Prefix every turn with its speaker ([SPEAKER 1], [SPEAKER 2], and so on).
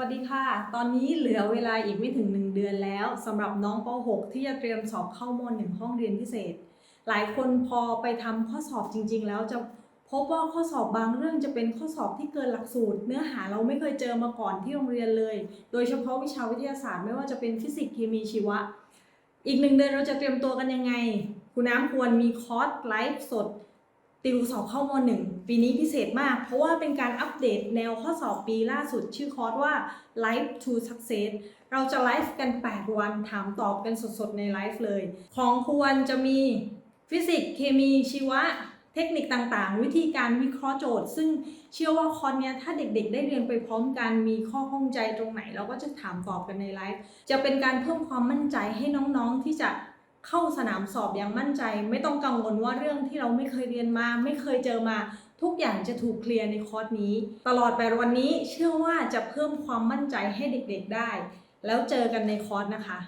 [SPEAKER 1] วัสดีค่ะ ตอนนี้เหลือเวลาอีกไม่ถึง 1 เดือนแล้วสำหรับน้องป .6 ที่จะเตรียมสอบเข้ามหนึ่งห้องเรียนพิเศษ หลายคนพอไปทำข้อสอบจริง ๆ แล้วจะพบว่าข้อสอบบางเรื่องจะเป็นข้อสอบที่เกินหลักสูตร เนื้อหาเราไม่เคยเจอมาก่อนที่โรงเรียนเลย โดยเฉพาะวิชาวิทยาศาสตร์ไม่ว่าจะเป็นฟิสิกส์เคมีชีวะ อีกหนึ่งเดือนเราจะเตรียมตัวกันยังไง คุณน้ำควรมีคอร์สไลฟ์สด ติวสอบเข้ามหนึ่งปีนี้พิเศษมาก เพราะว่าเป็นการอัปเดตแนวข้อสอบปีล่าสุดชื่อคอร์สว่า Life to Success เราจะไลฟ์กัน 8 วันถามตอบกันสดๆ ในไลฟ์เลย ของควรจะมีฟิสิกส์เคมีชีวะ เทคนิคต่างๆ วิธีการวิเคราะห์โจทย์ ซึ่งเชื่อว่าคอร์สเนี้ยถ้าเด็กๆ ได้เรียนไปพร้อมกันมีข้อข้องใจตรงไหน เราก็จะถามตอบกันในไลฟ์จะเป็นการเพิ่มความมั่นใจให้น้องๆที่จะ เข้าสนามสอบอย่างมั่นใจ ไม่ต้องกังวลว่าเรื่องที่เราไม่เคยเรียนมา ไม่เคยเจอมา ทุกอย่างจะถูกเคลียร์ในคอร์สนี้ ตลอดไปวันนี้เชื่อว่าจะเพิ่มความมั่นใจให้เด็กๆได้ แล้วเจอกันในคอร์สนะคะ